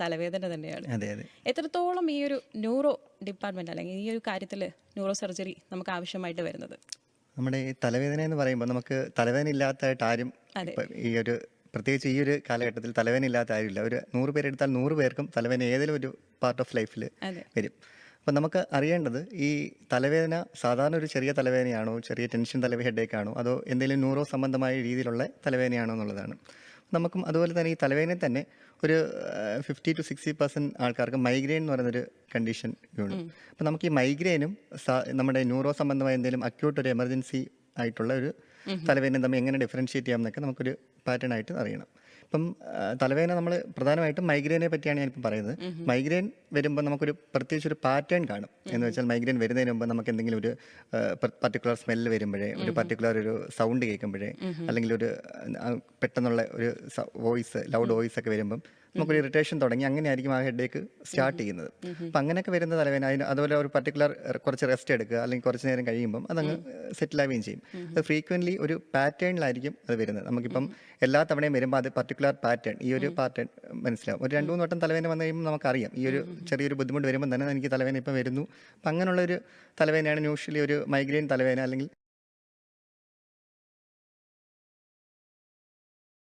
തലവേദന തന്നെയാണ്. അതെ അതെ. എത്രത്തോളം ഈ ഒരു ന്യൂറോ ഡിപ്പാർട്ട്മെന്റ് അല്ലെങ്കിൽ ഈ ഒരു കാര്യത്തിൽ ന്യൂറോ സർജറി നമുക്ക് ആവശ്യമായിട്ട് വരുന്നത്? നമ്മുടെ ഈ തലവേദന എന്ന് പറയുമ്പോൾ നമുക്ക് തലവേദന ഇല്ലാത്തതായിട്ട് ആരും ഈ ഒരു പ്രത്യേകിച്ച് ഈ ഒരു കാലഘട്ടത്തിൽ തലവേദന ഇല്ലാത്ത ആരുമില്ല. ഒരു നൂറ് പേരെടുത്താൽ നൂറ് പേർക്കും തലവേദന ഏതെങ്കിലും ഒരു പാർട്ട് ഓഫ് ലൈഫിൽ വരും. അപ്പം നമുക്ക് അറിയേണ്ടത് ഈ തലവേദന സാധാരണ ഒരു ചെറിയ തലവേദനയാണോ ചെറിയ ടെൻഷൻ തലവേ ഹെഡേക്കാണോ അതോ എന്തെങ്കിലും ന്യൂറോ സംബന്ധമായ രീതിയിലുള്ള തലവേദനയാണോ എന്നുള്ളതാണ്. നമുക്കും അതുപോലെ തന്നെ ഈ തലവേദനയിൽ തന്നെ ഒരു ഫിഫ്റ്റി ടു സിക്സ്റ്റി പെർസെന്റ് ആൾക്കാർക്ക് മൈഗ്രെയിൻ എന്ന് പറയുന്നൊരു കണ്ടീഷൻ ഉണ്ട്. അപ്പോൾ നമുക്ക് ഈ മൈഗ്രെയിനും നമ്മുടെ ന്യൂറോ സംബന്ധമായ എന്തെങ്കിലും അക്യൂട്ട് ഒരു എമർജൻസി ആയിട്ടുള്ള ഒരു തലവേദന തമ്മിൽ എങ്ങനെ ഡിഫറൻഷിയേറ്റ് ചെയ്യാം എന്നൊക്കെ നമുക്കൊരു പാറ്റേൺ ആയിട്ട് അറിയണം. ഇപ്പം തലവേദന നമ്മൾ പ്രധാനമായിട്ടും മൈഗ്രെയിനെ പറ്റിയാണ് ഞാനിപ്പോൾ പറയുന്നത്. മൈഗ്രെയിൻ വരുമ്പോൾ നമുക്കൊരു പ്രത്യേകിച്ച് ഒരു പാറ്റേൺ കാണും എന്ന് വെച്ചാൽ മൈഗ്രെയിൻ വരുന്നതിന് മുമ്പ് നമുക്ക് എന്തെങ്കിലും ഒരു പർട്ടിക്കുലർ സ്മെല്ല് വരുമ്പോഴേ ഒരു പർട്ടിക്കുലർ ഒരു സൗണ്ട് കേൾക്കുമ്പോഴേ അല്ലെങ്കിൽ ഒരു പെട്ടെന്നുള്ള ഒരു വോയിസ് ലൗഡ് വോയിസ് ഒക്കെ വരുമ്പം നമുക്കൊരു ഇറിറ്റേഷൻ തുടങ്ങി അങ്ങനെ ആയിരിക്കും ആ ഹെഡേക്ക് സ്റ്റാർട്ട് ചെയ്യുന്നത്. അപ്പം അങ്ങനെയൊക്കെ വരുന്ന തലവേദന അതിന് അതുപോലെ ഒരു പർട്ടിക്കുലർ കുറച്ച് റെസ്റ്റ് എടുക്കുക അല്ലെങ്കിൽ കുറച്ച് നേരം കഴിയുമ്പം അതങ്ങ് സെറ്റിൽ ആവുകയും ചെയ്യും. അത് ഫ്രീക്വന്റ്ലി ഒരു പാറ്റേണിലായിരിക്കും അത് വരുന്നത്. നമുക്കിപ്പം എല്ലാ തവണയും വരുമ്പോൾ അത് പർട്ടിക്കുലർ പാറ്റേൺ ഈ ഒരു പാറ്റേൺ മനസ്സിലാവും. ഒരു രണ്ട് മൂന്ന് വട്ടം തലവേദന വന്നു കഴിയുമ്പോൾ നമുക്കറിയാം. ഈ ഒരു ചെറിയൊരു ബുദ്ധിമുട്ട് വരുമ്പോൾ തന്നെ എനിക്ക് തലവേദന ഇപ്പം വരുന്നു. അപ്പം അങ്ങനെയുള്ള ഒരു തലവേദനയാണ് യൂഷ്വലി ഒരു മൈഗ്രെയിൻ തലവേദന അല്ലെങ്കിൽ